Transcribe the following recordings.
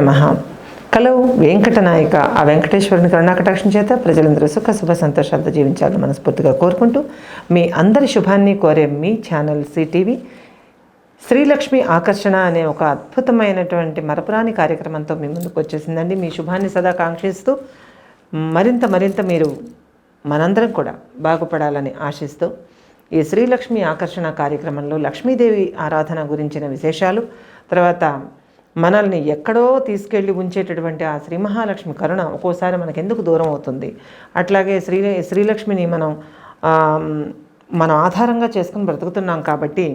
నమ. కలవు వెంకటనాయక ఆ వెంకటేశ్వరుని కరుణాకటాక్షం చేత ప్రజలందరూ సుఖ శుభ సంతోషాలతో జీవించాలని మనస్ఫూర్తిగా కోరుకుంటూ మీ అందరి శుభాన్ని కోరే మీ ఛానల్ సిటీవీ శ్రీలక్ష్మి ఆకర్షణ అనే ఒక అద్భుతమైనటువంటి మరపురాని కార్యక్రమంతో మీ ముందుకు వచ్చేసిందండి. మీ శుభాన్ని సదా కాంక్షిస్తూ మరింత మరింత మీరు మనందరం కూడా బాగుపడాలని ఆశిస్తూ ఈ శ్రీలక్ష్మి ఆకర్షణ కార్యక్రమంలో లక్ష్మీదేవి ఆరాధన గురించిన విశేషాలు తర్వాత మనల్ని ఎక్కడో తీసుకెళ్ళి ఉంచేటటువంటి ఆ శ్రీ మహాలక్ష్మి కరుణ ఒక్కోసారి మనకెందుకు దూరం అవుతుంది? అట్లాగే శ్రీ శ్రీలక్ష్మిని మనం మనం ఆధారంగా చేసుకుని బ్రతుకుతున్నాం కాబట్టి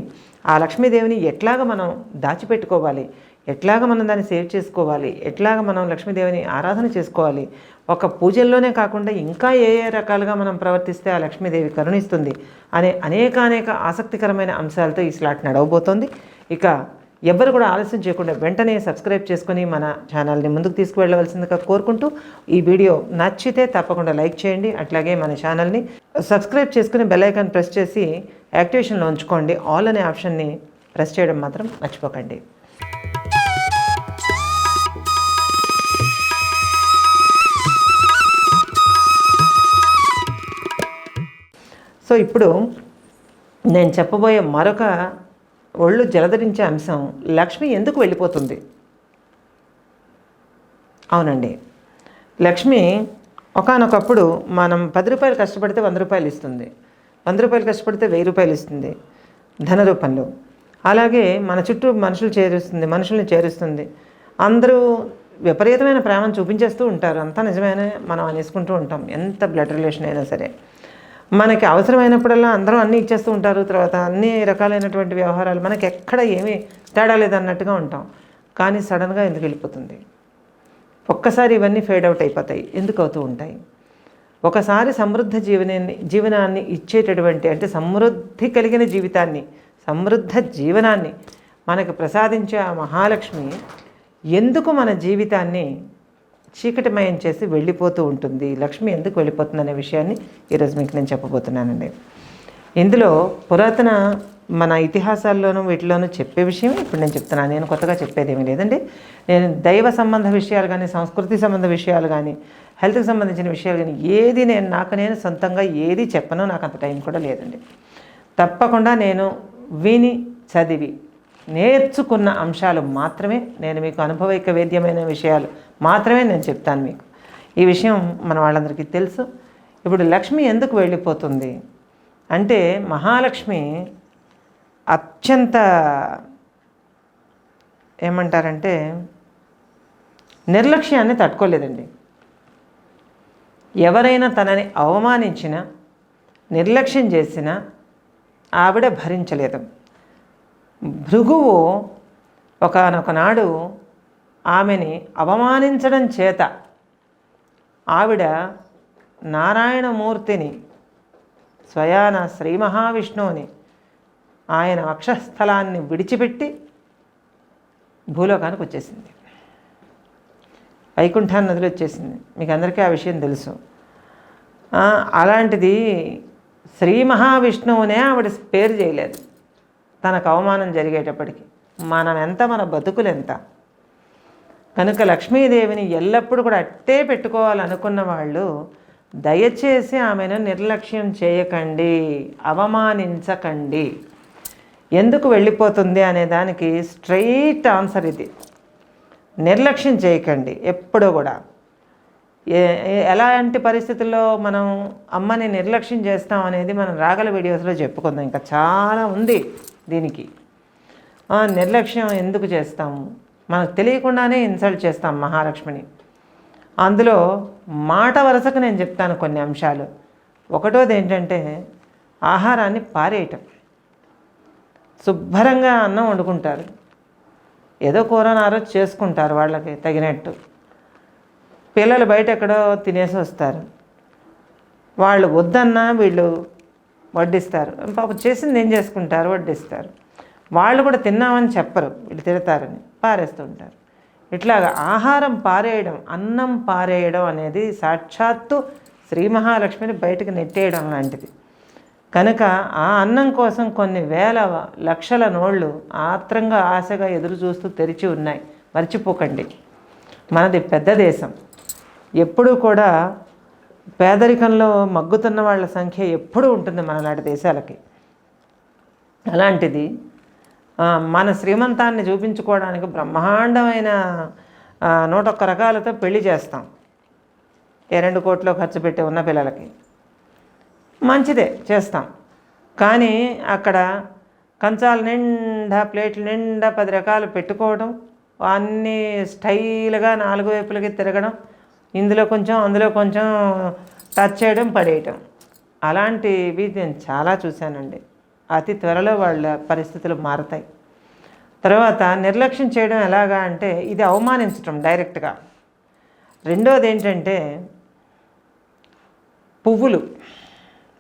ఆ లక్ష్మీదేవిని ఎట్లాగ మనం దాచిపెట్టుకోవాలి? ఎట్లాగ మనం దాన్ని సేవ్ చేసుకోవాలి? ఎట్లాగ మనం లక్ష్మీదేవిని ఆరాధన చేసుకోవాలి? ఒక పూజల్లోనే కాకుండా ఇంకా ఏ ఏ రకాలుగా మనం ప్రవర్తిస్తే ఆ లక్ష్మీదేవి కరుణిస్తుంది అనే అనేక అనేక ఆసక్తికరమైన అంశాలతో ఈ స్లాట్ నడవబోతోంది. ఇక ఎవ్వరు కూడా ఆలస్యం చేయకుండా వెంటనే సబ్స్క్రైబ్ చేసుకొని మన ఛానల్ని ముందుకు తీసుకువెళ్ళవలసిందిగా కోరుకుంటూ ఈ వీడియో నచ్చితే తప్పకుండా లైక్ చేయండి. అట్లాగే మన ఛానల్ని సబ్స్క్రైబ్ చేసుకుని బెల్ ఐకాన్ ప్రెస్ చేసి యాక్టివేషన్లో ఉంచుకోండి ఆల్ అనే ఆప్షన్ని ప్రెస్ చేయడం మాత్రం మర్చిపోకండి. సో ఇప్పుడు నేను చెప్పబోయే మరొక ఒళ్ళు జలధరించే అంశం లక్ష్మి ఎందుకు వెళ్ళిపోతుంది? అవునండి. లక్ష్మి ఒకానొకప్పుడు మనం పది రూపాయలు కష్టపడితే వంద రూపాయలు ఇస్తుంది. వంద రూపాయలు కష్టపడితే వెయ్యి రూపాయలు ఇస్తుంది ధన రూపంలో అలాగే మన చుట్టూ మనుషులు చేరుస్తుంది మనుషుల్ని చేరుస్తుంది. అందరూ విపరీతమైన ప్రేమను చూపించేస్తూ ఉంటారు. అంతా నిజమేనే మనం అనేసుకుంటూ ఉంటాం. ఎంత బ్లడ్ రిలేషన్ అయినా సరే. మనకి అవసరమైనప్పుడల్లా అందరూ అన్నీ ఇచ్చేస్తూ ఉంటారు. తర్వాత అన్ని రకాలైనటువంటి వ్యవహారాలు మనకి ఎక్కడ ఏమీ తేడా లేదన్నట్టుగా ఉంటాం. కానీ సడన్గా ఎందుకు వెళ్ళిపోతుంది? ఒక్కసారి ఇవన్నీ ఫేడ్ అవుట్ అయిపోతాయి. ఎందుకు అవుతూ ఉంటాయి? ఒకసారి సమృద్ధ జీవనాన్ని జీవనాన్ని ఇచ్చేటటువంటి అంటే సమృద్ధి కలిగిన జీవితాన్ని సమృద్ధ జీవనాన్ని మనకు ప్రసాదించే ఆ మహాలక్ష్మి ఎందుకు మన జీవితాన్ని చీకటిమయం చేసి వెళ్ళిపోతూ ఉంటుంది. లక్ష్మి ఎందుకు వెళ్ళిపోతుంది అనే విషయాన్ని ఈరోజు మీకు నేను చెప్పబోతున్నానండి. ఇందులో పురాతన మన ఇతిహాసాల్లోనూ వీటిలోనూ చెప్పే విషయం ఇప్పుడు నేను చెప్తున్నాను. నేను కొత్తగా చెప్పేది ఏమీ లేదండి. నేను దైవ సంబంధ విషయాలు కానీ సంస్కృతి సంబంధ విషయాలు కానీ హెల్త్కి సంబంధించిన విషయాలు కానీ ఏది నేను నాకు నేను సొంతంగా ఏది చెప్పను నాకు అంత టైం కూడా లేదండి. తప్పకుండా నేను విని చదివి నేర్చుకున్న అంశాలు మాత్రమే నేను మీకు అనుభవైక వేద్యమైన విషయాలు మాత్రమే నేను చెప్తాను మీకు. ఈ విషయం మన వాళ్ళందరికీ తెలుసు. ఇప్పుడు లక్ష్మి ఎందుకు వెళ్ళిపోతుంది? అంటే మహాలక్ష్మి అత్యంత ఏమంటారంటే నిర్లక్ష్యాన్ని తట్టుకోలేదండి. ఎవరైనా తనని అవమానించినా నిర్లక్ష్యం చేసినా ఆవిడ భరించలేదు. భృగువు ఒకనొకనాడు ఆమెని అవమానించడం చేత ఆవిడ నారాయణమూర్తిని స్వయాన శ్రీ మహావిష్ణువుని ఆయన వక్షస్థలాన్ని విడిచిపెట్టి భూలోకానికి వచ్చేసింది. వైకుంఠాన్ని నదిలో వచ్చేసింది మీకు అందరికీ ఆ విషయం తెలుసు. అలాంటిది శ్రీ మహావిష్ణువునే ఆవిడ పేరు చేయలేదు. తనకు అవమానం జరిగేటప్పటికి. మనం ఎంత మన బతుకులు ఎంత? కనుక లక్ష్మీదేవిని ఎల్లప్పుడూ కూడా అట్టే పెట్టుకోవాలనుకున్న వాళ్ళు దయచేసి ఆమెను నిర్లక్ష్యం చేయకండి అవమానించకండి. ఎందుకు వెళ్ళిపోతుంది అనే దానికి స్ట్రైట్ ఆన్సర్ ఇది. నిర్లక్ష్యం చేయకండి ఎప్పుడూ కూడా. ఏ ఎలాంటి పరిస్థితుల్లో మనం అమ్మని నిర్లక్ష్యం చేస్తాం అనేది మనం రాగల వీడియోస్లో చెప్పుకుందాం. ఇంకా చాలా ఉంది దీనికి. నిర్లక్ష్యం ఎందుకు చేస్తాము? మనకు తెలియకుండానే ఇన్సల్ట్ చేస్తాం మహాలక్ష్మిని. అందులో మాట వరుసకు నేను చెప్తాను కొన్ని అంశాలు. ఒకటోది ఏంటంటే ఆహారాన్ని పారేయటం. శుభ్రంగా అన్నం వండుకుంటారు. ఏదో కూర నారో చేసుకుంటారు వాళ్ళకి తగినట్టు. పిల్లలు బయట ఎక్కడో తినేసి వస్తారు. వాళ్ళు వద్దన్నా వీళ్ళు వడ్డిస్తారు. పాప చేసింది ఏం చేసుకుంటారు? వడ్డిస్తారు. వాళ్ళు కూడా తిన్నామని చెప్పరు. వీళ్ళు తిడతారని. పారేస్తుంటారు. ఇట్లాగా ఆహారం పారేయడం అన్నం పారేయడం అనేది సాక్షాత్తు శ్రీ మహాలక్ష్మిని బయటకు నెట్టేయడం లాంటిది. కనుక ఆ అన్నం కోసం కొన్ని వేల లక్షల నోళ్ళు ఆత్రంగా ఆశగా ఎదురు చూస్తూ తెరిచి ఉన్నాయి. మర్చిపోకండి. మనది పెద్ద దేశం. ఎప్పుడూ కూడా పేదరికంలో మగ్గుతున్న వాళ్ళ సంఖ్య ఎప్పుడూ ఉంటుంది మనలాంటి దేశాలకి. అలాంటిది మన శ్రీమంతాన్ని చూపించుకోవడానికి బ్రహ్మాండమైన నూట ఒక్క రకాలతో పెళ్ళి చేస్తాం. ఏ రెండు కోట్లు ఖర్చు పెట్టి ఉన్న పిల్లలకి. మంచిదే చేస్తాం. కానీ అక్కడ కంచాల నిండా ప్లేట్ల నిండా పది రకాలు పెట్టుకోవడం అన్నీ స్టైల్గా నాలుగు వైపులకి తిరగడం ఇందులో కొంచెం అందులో కొంచెం టచ్ చేయడం పడేయటం. అలాంటివి నేను చాలా చూశానండి. అతి త్వరలో వాళ్ళ పరిస్థితులు మారతాయి. తర్వాత నిర్లక్ష్యం చేయడం ఎలాగా అంటే ఇది అవమానించడం డైరెక్ట్గా. రెండోది ఏంటంటే పువ్వులు.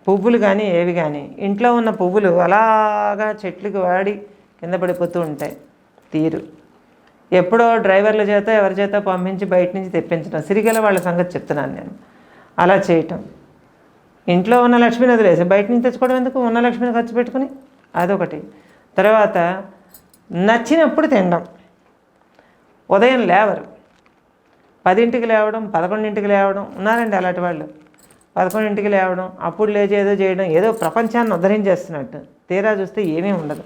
పువ్వులు కానీ ఏవి కానీ ఇంట్లో ఉన్న పువ్వులు అలాగా చెట్లకు వాడి కింద పడిపోతూ ఉంటాయి. తీరు. ఎప్పుడో డ్రైవర్ల చేత ఎవరి చేత పంపించి బయట నుంచి తెప్పించడం సిరిగల వాళ్ళ సంగతి చెప్తున్నాను నేను. అలా చేయటం. ఇంట్లో ఉన్న లక్ష్మిని వదిలేసి బయట నుంచి తెచ్చుకోవడం ఎందుకు? ఉన్న లక్ష్మిని ఖర్చు పెట్టుకుని? అదొకటి. తర్వాత నచ్చినప్పుడు తినడం. ఉదయం లేవరు. పదింటికి లేవడం పదకొండింటికి లేవడం ఉన్నారండి అలాంటి వాళ్ళు. పదకొండింటికి లేవడం అప్పుడు లేచి ఏదో చేయడం ఏదో ప్రపంచాన్ని ఉద్ధరించేస్తున్నట్టు. తీరా చూస్తే ఏమీ ఉండదు.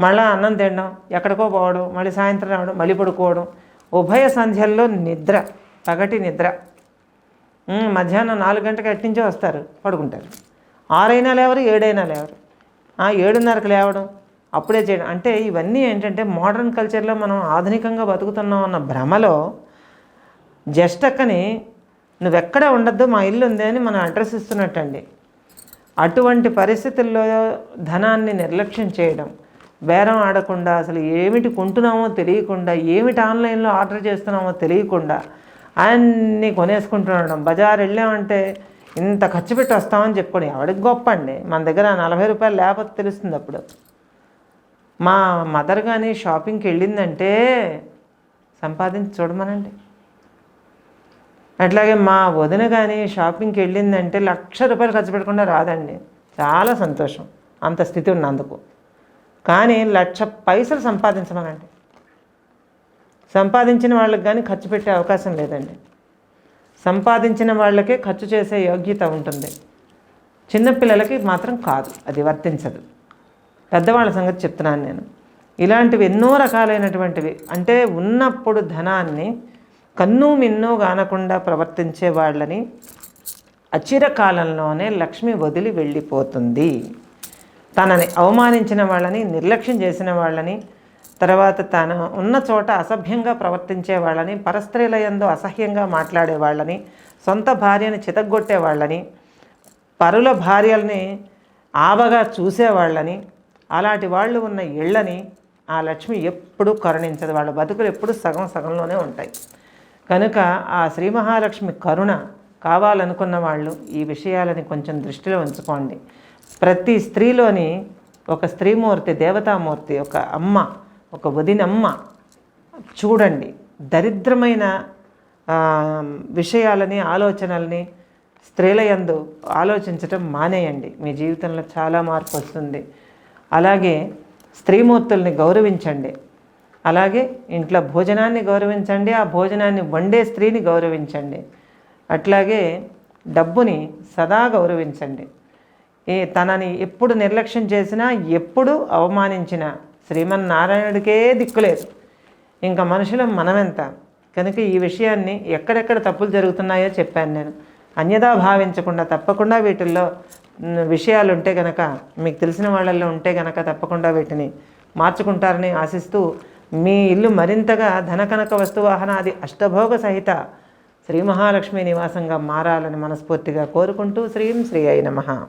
మళ్ళీ అన్నం తినడం ఎక్కడికో పోవడం మళ్ళీ సాయంత్రం రావడం మళ్ళీ పడుకోవడం ఉభయ సంధ్యల్లో నిద్ర పగటి నిద్ర. మధ్యాహ్నం నాలుగు గంటలకు అట్టించే వస్తారు పడుకుంటారు. ఆరైనా లేవరు ఏడైనా లేవరు. ఏడున్నరకు లేవడం అప్పుడే చేయడం. అంటే ఇవన్నీ ఏంటంటే మోడర్న్ కల్చర్లో మనం ఆధునికంగా బతుకుతున్నాం అన్న భ్రమలో జస్ట్ అక్కని నువ్వెక్కడ ఉండద్దు మా ఇల్లు ఉంది అని మనం అడ్రస్ ఇస్తున్నట్టండి. అటువంటి పరిస్థితుల్లో ధనాన్ని నిర్లక్ష్యం చేయడం బేరం ఆడకుండా అసలు ఏమిటి కొంటున్నామో తెలియకుండా ఏమిటి ఆన్లైన్లో ఆర్డర్ చేస్తున్నామో తెలియకుండా అన్నీ కొనేసుకుంటున్నాడు. బజార్ వెళ్ళామంటే ఇంత ఖర్చు పెట్టి వస్తామని చెప్పుకోండి ఎవడికి గొప్ప అండి? మన దగ్గర నలభై రూపాయలు లేకపోతే తెలుస్తుంది అప్పుడు. మా మదర్ కానీ షాపింగ్కి వెళ్ళిందంటే సంపాదించి చూడమనండి. అట్లాగే మా వదిన కానీ షాపింగ్కి వెళ్ళిందంటే లక్ష రూపాయలు ఖర్చు పెట్టకుండా రాదండి. చాలా సంతోషం. అంత స్థితి ఉన్నందుకు. కానీ లక్ష పైసలు సంపాదించమనండి. సంపాదించిన వాళ్ళకి కానీ ఖర్చు పెట్టే అవకాశం లేదండి. సంపాదించిన వాళ్ళకే ఖర్చు చేసే యోగ్యత ఉంటుంది. చిన్నపిల్లలకి మాత్రం కాదు అది వర్తించదు. పెద్దవాళ్ళ సంగతి చెప్తున్నాను నేను. ఇలాంటివి ఎన్నో రకాలైనటువంటివి. అంటే ఉన్నప్పుడు ధనాన్ని కన్ను మిన్ను కానకుండా ప్రవర్తించే వాళ్ళని అచిరకాలంలోనే లక్ష్మి వదిలి వెళ్ళిపోతుంది. తనని అవమానించిన వాళ్ళని నిర్లక్ష్యం చేసిన వాళ్ళని తర్వాత తాను ఉన్న చోట అసభ్యంగా ప్రవర్తించే వాళ్ళని పరస్త్రీల యందు అసహ్యంగా మాట్లాడే వాళ్ళని సొంత భార్యని చితగ్గొట్టే వాళ్ళని పరుల భార్యల్ని ఆవగా చూసేవాళ్ళని అలాంటి వాళ్ళు ఉన్న ఇళ్ళని ఆ లక్ష్మి ఎప్పుడూ కరుణించదు. వాళ్ళ బతుకులు ఎప్పుడూ సగం సగంలోనే ఉంటాయి. కనుక ఆ శ్రీ మహాలక్ష్మి కరుణ కావాలనుకున్న వాళ్ళు ఈ విషయాలని కొంచెం దృష్టిలో ఉంచుకోండి. ప్రతి స్త్రీలోని ఒక స్త్రీమూర్తి దేవతామూర్తి ఒక అమ్మ ఒక వదినమ్మ. చూడండి దరిద్రమైన విషయాలని ఆలోచనల్ని స్త్రీల యందు ఆలోచించటం మానేయండి. మీ జీవితంలో చాలా మార్పు వస్తుంది. అలాగే స్త్రీమూర్తుల్ని గౌరవించండి. అలాగే ఇంట్లో భోజనాన్ని గౌరవించండి ఆ భోజనాన్ని వండే స్త్రీని గౌరవించండి. అట్లాగే డబ్బుని సదా గౌరవించండి. ఏ తనని ఎప్పుడు నిర్లక్ష్యం చేసినా ఎప్పుడు అవమానించినా శ్రీమన్నారాయణుడికే దిక్కులేదు. ఇంకా మనుషులం మనమెంత? కనుక ఈ విషయాన్ని ఎక్కడెక్కడ తప్పులు జరుగుతున్నాయో చెప్పాను నేను. అన్యదా భావించకుండా తప్పకుండా వీటిల్లో విషయాలు ఉంటే గనక మీకు తెలిసిన వాళ్ళల్లో ఉంటే గనక తప్పకుండా వీటిని మార్చుకుంటారని ఆశిస్తూ మీ ఇల్లు మరింతగా ధనకనక వస్తువాహనాది అష్టభోగ సహిత శ్రీ మహాలక్ష్మి నివాసంగా మారాలని మనస్ఫూర్తిగా కోరుకుంటూ శ్రీం శ్రీ అయి నమ.